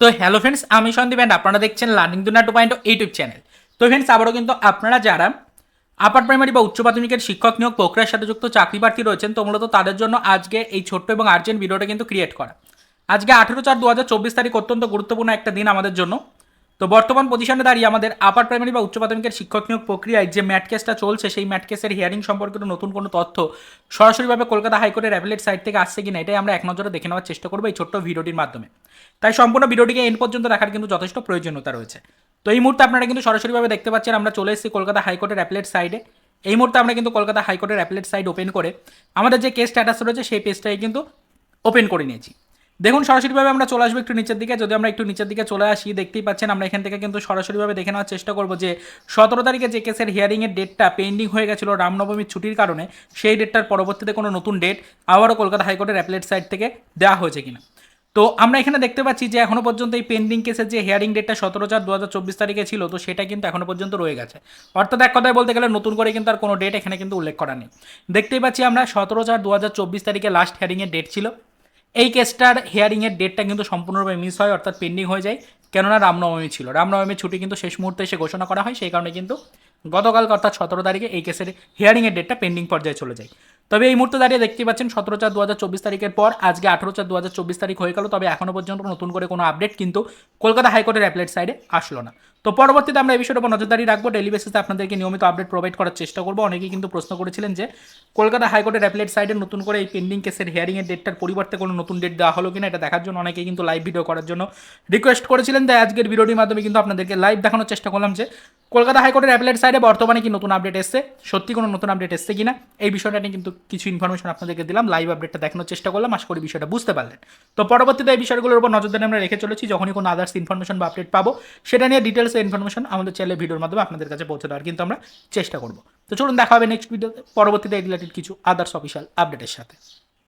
তো hello friends আমি Sandeep and আপনারা দেখছেন লার্নিং দুনা টু পয়েন্ট ইউটিউব চ্যানেল তো ফ্রেন্ডস আবারও কিন্তু আপনারা যারা আপার প্রাইমারি বা উচ্চ প্রাথমিকের শিক্ষক নিয়োগ প্রক্রিয়ার সাথে যুক্ত চাকরি প্রার্থী রয়েছেন, তো মূলত তাদের জন্য আজকে এই ছোট্ট এবং আর্জেন্ট ভিডিওটা কিন্তু ক্রিয়েট করা। আজকে আঠেরো চার দু হাজার চব্বিশ তারিখ অত্যন্ত গুরুত্বপূর্ণ একটা দিন আমাদের জন্য। তো বর্তমান পজিশনে দাঁড়িয়ে আমাদের আপার প্রাইমারি বা উচ্চ প্রাথমিকের শিক্ষক নিয়োগ প্রক্রিয়ায় যে ম্যাট কেসটা চলছে, সেই ম্যাট কেসের হিয়ারিং সম্পর্কিত নতুন কোনো তথ্য সরাসরিভাবে কলকাতা হাইকোর্টের অ্যাপেলেট সাইট থেকে আসছে কিনা, এটাই আমরা এক নজরে দেখে নেওয়ার চেষ্টা করব এই ছোট্ট ভিডিওটির মাধ্যমে। তাই সম্পূর্ণ ভিডিওটিকে এন পর্যন্ত দেখার কিন্তু যথেষ্ট প্রয়োজনীয়তা রয়েছে। তো এই মুহূর্তে আপনারা কিন্তু সরাসরিভাবে দেখতে পাচ্ছেন আমরা চলে এসেছি কলকাতা হাইকোর্টের অ্যাপেলেট সাইডে এই মুহূর্তে আমরা কিন্তু কলকাতা হাইকোর্টের অ্যাপেলেট সাইট ওপেন করে আমাদের যে কেস স্ট্যাটাস রয়েছে, সেই পেজটাই কিন্তু ওপেন করে নিয়েছি। দেখুন, সরাসরিভাবে আমরা চলে আসব একটু নিচের দিকে। যদি আমরা একটু নিচের দিকে চলে আসি, দেখতেই পাচ্ছেন আমরা এখান থেকে কিন্তু সরাসরিভাবে দেখে নেওয়ার চেষ্টা করব যে, সতেরো তারিখে যে কেসের হিয়ারিংয়ের ডেটটা পেন্ডিং হয়ে গেছিল রামনবমীর ছুটির কারণে, সেই ডেটটার পরবর্তীতে কোনো নতুন ডেট আবারও কলকাতা হাইকোর্টের অ্যাপলেট সাইট থেকে দেওয়া হয়েছে কিনা। তো আমরা এখানে দেখতে পাচ্ছি যে এখনও পর্যন্ত এই পেন্ডিং কেসের যে হিয়ারিং ডেটটা সতেরো চার দু হাজার চব্বিশ তারিখে ছিল, তো সেটা কিন্তু এখনও পর্যন্ত রয়ে গেছে। অর্থাৎ এক কথায় বলতে গেলে নতুন করে কিন্তু আর কোনো ডেট এখানে কিন্তু উল্লেখ করা নেই। দেখতেই পাচ্ছি আমরা, সতেরো চার দু চব্বিশ তারিখে লাস্ট হিয়ারিংয়ের ডেট ছিল। এই কেসটার হিয়ারিংয়ের ডেটটা কিন্তু সম্পূর্ণরূপে মিস হয়, অর্থাৎ পেন্ডিং হয়ে যায়। কেননা রামনবমী ছিল। রামনবমীর ছুটি কিন্তু শেষ মুহূর্তে এসে ঘোষণা করা হয়, সেই কারণে কিন্তু গতকাল অর্থাৎ সতেরো তারিখে এই কেসের হিয়ারিংয়ের ডেটটা পেন্ডিং পর্যায়ে চলে যায়। তবে এই মুহূর্তে দাঁড়িয়ে দেখতে পাচ্ছেন, সতেরো চার দু হাজার চব্বিশ তারিখের পর, আজকে আঠেরো চার দু হাজার চব্বিশ তারিখ হয়ে গেল, তবে এখনও পর্যন্ত নতুন করে কোনো আপডেট কিন্তু কলকাতা হাইকোর্টের অ্যাপলেট সাইডে আসলো না। তো পরবর্তীতে আমরা এই বিষয়টার উপর নজরদারি রাখব। ডেলি বেসিসে আপনাদেরকে নিয়মিত আপডেট প্রোভাইড করার চেষ্টা করব। অনেকেই কিন্তু প্রশ্ন করেছিলেন যে, কলকাতা হাইকোর্টের অ্যাপলেট সাইডে নতুন করে এই পেন্ডিং কেসের হিয়ারিংয়ের ডেটটার পরিবর্তে কোনো নতুন ডেট দেওয়া হলো কিনা, এটা দেখার জন্য অনেকেই কিন্তু লাইভ ভিডিও করার জন্য রিকোয়েস্ট করেছিলেন। তাই আজকের ভিডিওটির মাধ্যমে কিন্তু আপনাদেরকে লাইভ দেখানোর চেষ্টা করলাম যে, কলকাতা হাইকোর্টের অ্যাপলেট সাইডে বর্তমানে কি নতুন আপডেট এসছে, সত্যি কোনো নতুন আপডেট এসছে কিনা, এই বিষয়টা নিয়ে কিন্তু কিছু ইনফরমেশন আপনাদেরকে দিলাম। লাইভ আপডেটটা দেখানোর চেষ্টা করলাম। আশা করি বিষয়টা বুঝতে পারলেন। তো পরবর্তীতে এই বিষয়গুলোর উপর নজরদারি আমরা রেখে চলেছি। যখনই কোনো আদার্স ইনফরমেশন বা আপডেট পাবো, সেটা নিয়ে ডিটেলস ইনফরমেশন আমাদের চ্যানেলে ভিডিওর মাধ্যমে আপনাদের কাছে পৌঁছে দেওয়ার কিন্তু আমরা চেষ্টা করব। তো চলুন দেখা হবে নেক্সট ভিডিওতে পরবর্তীতে রিলেটেড কিছু আদার্স অফিসিয়াল আপডেটের সাথে।